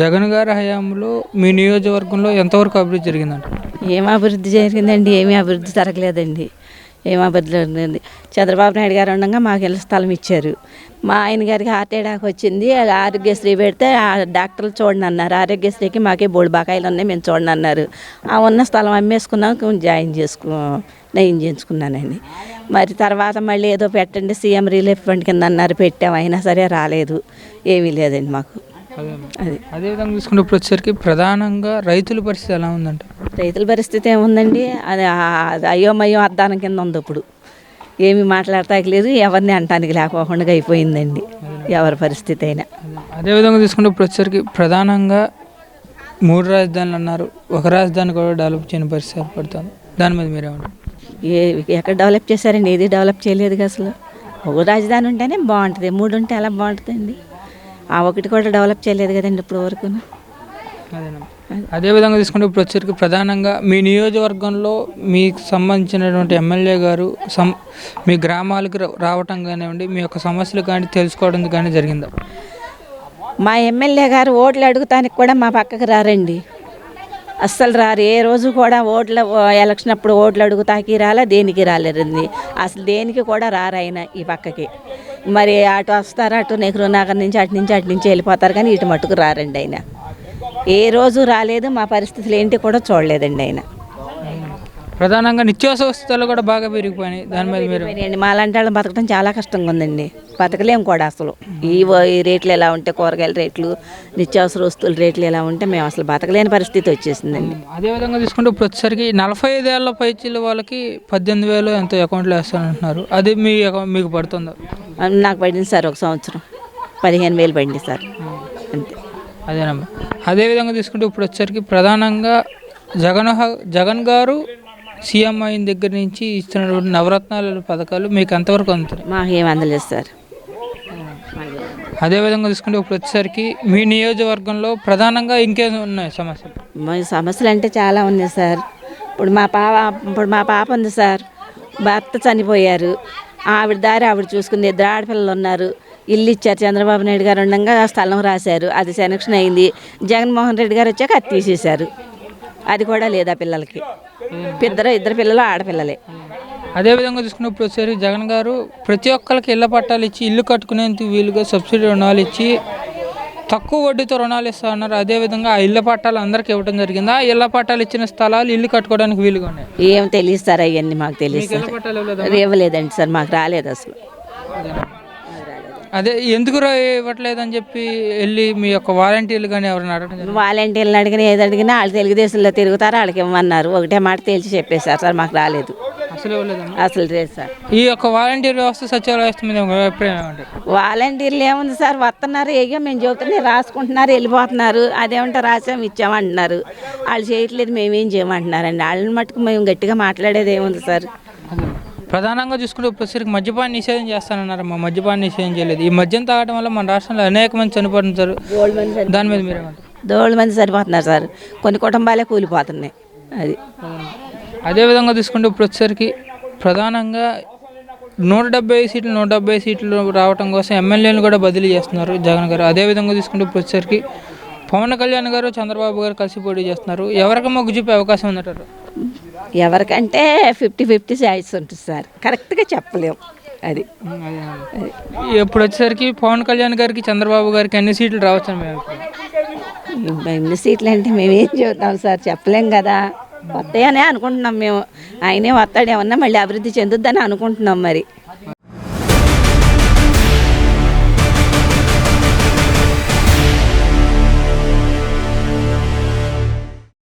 జగన్ గారి హయాంలో మీ నియోజకవర్గంలో ఎంతవరకు అభివృద్ధి జరిగిందంట? ఏం అభివృద్ధి జరిగిందండి? ఏమీ అభివృద్ధి జరగలేదండి. ఏం అభివృద్ధి జరిగింది చంద్రబాబు నాయుడు గారు ఉండగా మాకు ఇళ్ళ స్థలం ఇచ్చారు. మా ఆయన గారికి హార్ట్ అటాక్ వచ్చింది. అది ఆరోగ్యశ్రీ పెడితే ఆ డాక్టర్లు చూడండి అన్నారు. ఆరోగ్యశ్రీకి మాకే బోడు బకాయిలు ఉన్నాయి మేము చూడండి అన్నారు. ఆ ఉన్న స్థలం అమ్మేసుకున్నాం కొంచెం జాయిన్ చేసుకో నయం చేయించుకున్నానండి. మరి తర్వాత మళ్ళీ ఏదో పెట్టండి సీఎం రిలీఫ్ ఫండ్ కింద అన్నారు. పెట్టాం అయినా సరే రాలేదు. ఏమీ లేదండి మాకు. అది. అదేవిధంగా చూసుకుంటే ఇప్పుడు వచ్చేసరికి ప్రధానంగా రైతుల పరిస్థితి ఎలా ఉందంట? రైతుల పరిస్థితి ఏముందండి? అది అయోమయం అద్దానం కింద ఉంది ఇప్పుడు. ఏమి మాట్లాడటానికి లేదు ఎవరిని అంటానికి లేకోకుండా అయిపోయిందండి. ఎవరి పరిస్థితి అయినా. అదేవిధంగా చూసుకుంటే ఇప్పుడు వచ్చేసరికి ప్రధానంగా మూడు రాజధానులు అన్నారు. ఒక రాజధాని కూడా డెవలప్ చేయని పరిస్థితి ఏర్పడుతుంది. దాని మీద మీరేమంటారు ఏ ఎక్కడ డెవలప్ చేశారండి? ఏది డెవలప్ చేయలేదు అసలు? ఒక రాజధాని ఉంటేనే బాగుంటుంది. మూడు ఉంటే ఎలా బాగుంటుందండి? ఆ ఒకటి కూడా డెవలప్ చేయలేదు కదండి ఇప్పుడు వరకు. అదేనమ్మా అదేవిధంగా తీసుకుంటే ఇప్పుడు వచ్చేసరికి ప్రధానంగా మీ నియోజకవర్గంలో మీకు సంబంధించినటువంటి ఎమ్మెల్యే గారు సం మీ గ్రామాలకు రావటం కానివ్వండి మీ యొక్క సమస్యలు కానీ తెలుసుకోవడం కానీ జరిగిందా? మా ఎమ్మెల్యే గారు ఓట్లు అడుగుతానికి కూడా మా పక్కకు రారండి. అస్సలు రారు. ఏ రోజు కూడా ఓట్ల ఎలక్షన్ అప్పుడు ఓట్లు అడుగుతాకి రాలే దేనికి రాలేరండి అసలు దేనికి కూడా రారు ఆయన ఈ పక్కకి. మరి అటు వస్తారు అటు నెహ్రూ నగర్ నుంచి అటు నుంచి అటు నుంచి వెళ్ళిపోతారు కానీ ఇటు మట్టుకు రారండి ఆయన. ఏ రోజు రాలేదు మా పరిస్థితులు ఏంటి కూడా చూడలేదండి ఆయన. ప్రధానంగా నిత్యావసర వస్తువులు కూడా బాగా పెరిగిపోయినాయి. దాని మీద మీరు అండి మాలాంటి వాళ్ళని బతకడం చాలా కష్టంగా ఉందండి. బతకలేం కూడా అసలు. ఈ రేట్లు ఎలా ఉంటే కూరగాయల రేట్లు నిత్యావసర వస్తువుల రేట్లు ఎలా ఉంటే మేము అసలు బతకలేని పరిస్థితి వచ్చేసిందండి. అదేవిధంగా తీసుకుంటే ఇప్పుడు వచ్చేసరికి నలభై ఐదేళ్ళ పైచీల వాళ్ళకి పద్దెనిమిది వేలు ఎంతో అకౌంట్లో వేస్తానంటున్నారు. అది మీ మీకు పడుతుందా? నాకు పడింది సార్ ఒక సంవత్సరం. పదిహేను వేలు పడింది సార్. అంతే. అదేనమ్మా. అదేవిధంగా తీసుకుంటే ఇప్పుడు వచ్చేసరికి ప్రధానంగా జగన్ జగన్ గారు సీఎం అయిన దగ్గర నుంచి ఇస్తున్నటువంటి నవరత్నాల పథకాలు మీకు ఎంతవరకు అందుతాయి మాకు ఏం అందలేదు సార్. అదేవిధంగా తీసుకుంటే ఇప్పుడు వచ్చేసరికి మీ నియోజకవర్గంలో ప్రధానంగా ఇంకేం ఉన్నాయి సమస్యలు? మా సమస్యలు అంటే చాలా ఉన్నాయి సార్. ఇప్పుడు మా పాప ఇప్పుడు మా పాప ఉంది సార్. భర్త చనిపోయారు. ఆవిడ దారి ఆవిడ చూసుకుంది ఇద్దరు ఆడపిల్లలు ఉన్నారు. ఇల్లు ఇచ్చారు. చంద్రబాబు నాయుడు గారు ఉండగా ఆ స్థలం రాశారు. అది సెలక్షన్ అయింది. జగన్మోహన్ రెడ్డి గారు వచ్చాక అది తీసేశారు. అది కూడా లేదా పిల్లలకి. ఇద్దరు ఇద్దరు పిల్లలు ఆడపిల్లలే. అదేవిధంగా చూసుకున్నప్పుడు వచ్చేసరికి జగన్ గారు ప్రతి ఒక్కరికి ఇళ్ళ పట్టాలు ఇచ్చి ఇల్లు కట్టుకునేందుకు వీలుగా సబ్సిడీ రుణాలు ఇచ్చి తక్కువ వడ్డీతో రుణాలు ఇస్తా ఉన్నారు అదేవిధంగా ఆ ఇళ్ళ పట్టాలు అందరికీ ఇవ్వడం జరిగింది? ఆ ఇళ్ళ పట్టాలు ఇచ్చిన స్థలాలు ఇల్లు కట్టుకోవడానికి వీలుగా ఉన్నాయి? ఏం తెలియదు సార్ అవన్నీ మాకు తెలియదు? ఇవ్వలేదండి సార్ మాకు రాలేదు అసలు. అదే ఎందుకు ఇవ్వట్లేదని చెప్పి వెళ్ళి మీ యొక్క వాలంటీర్లు కానీ ఎవరైనా అడగడం? వాలంటీర్లు అడిగినా ఏది అడిగినా వాళ్ళు తెలుగుదేశంలో తిరుగుతారు వాళ్ళకి ఇవ్వమన్నారు. ఒకటే మాట తేల్చి చెప్పేశారు సార్ మాకు రాలేదు. అసలు ఇవ్వలేదమ్మా. అసలు లేదు సార్. ఈ యొక్క వాలంటీర్ వ్యవస్థ సచివాలయ వ్యవస్థ మీద మీ అభిప్రాయం ఏమంటారు వాలంటీర్లు ఏముంది సార్? వస్తున్నారు ఏగో మేము చెబుతుంటే రాసుకుంటున్నారు వెళ్ళిపోతున్నారు. అదేమంటే రాసాం ఇచ్చామంటున్నారు. వాళ్ళు చేయట్లేదు మేమేం చేయమంటున్నారండి. వాళ్ళని మట్టుకు మేము గట్టిగా మాట్లాడేది ఏముంది సార్? ప్రధానంగా చూసుకుంటే ప్రస్తుతానికి మద్యపాన నిషేధం చేస్తానన్నారు మా మద్యపాన నిషేధం చేయలేదు. ఈ మద్యం తాగడం వల్ల మన రాష్ట్రంలో అనేక మంది చనిపోతున్నారు దాని మీద మీరేమంటారు? దోళ్ళు మంది సరిపోతున్నారు సార్. కొన్ని కుటుంబాలే కూలిపోతున్నాయి. అది. అదేవిధంగా తీసుకుంటే ఇప్పుడు వచ్చేసరికి ప్రధానంగా నూట డెబ్బై సీట్లు నూట డెబ్బై సీట్లు రావడం కోసం ఎమ్మెల్యేలు కూడా బదిలీ చేస్తున్నారు జగన్ గారు. అదేవిధంగా తీసుకుంటే ఇప్పుడు వచ్చేసరికి పవన్ కళ్యాణ్ గారు చంద్రబాబు గారు కలిసి పోటీ చేస్తున్నారు. ఎవరికి మొగ్గు చూపే అవకాశం ఉందంటారు? ఎవరికంటే ఫిఫ్టీ ఫిఫ్టీ ఛాయిస్ ఉంటుంది సార్. కరెక్ట్గా చెప్పలేం. అది. ఇప్పుడు వచ్చేసరికి పవన్ కళ్యాణ్ గారికి చంద్రబాబు గారికి ఎన్ని సీట్లు రావచ్చు మీ అభిప్రాయం? ఎన్ని సీట్లు అంటే మేమేం చెబుతాం సార్. చెప్పలేం కదా. వస్తాయనే అనుకుంటున్నాం మేము. ఆయనే వస్తాడేమన్నా మళ్ళీ అభివృద్ధి చెందుద్దని అనుకుంటున్నాం మరి.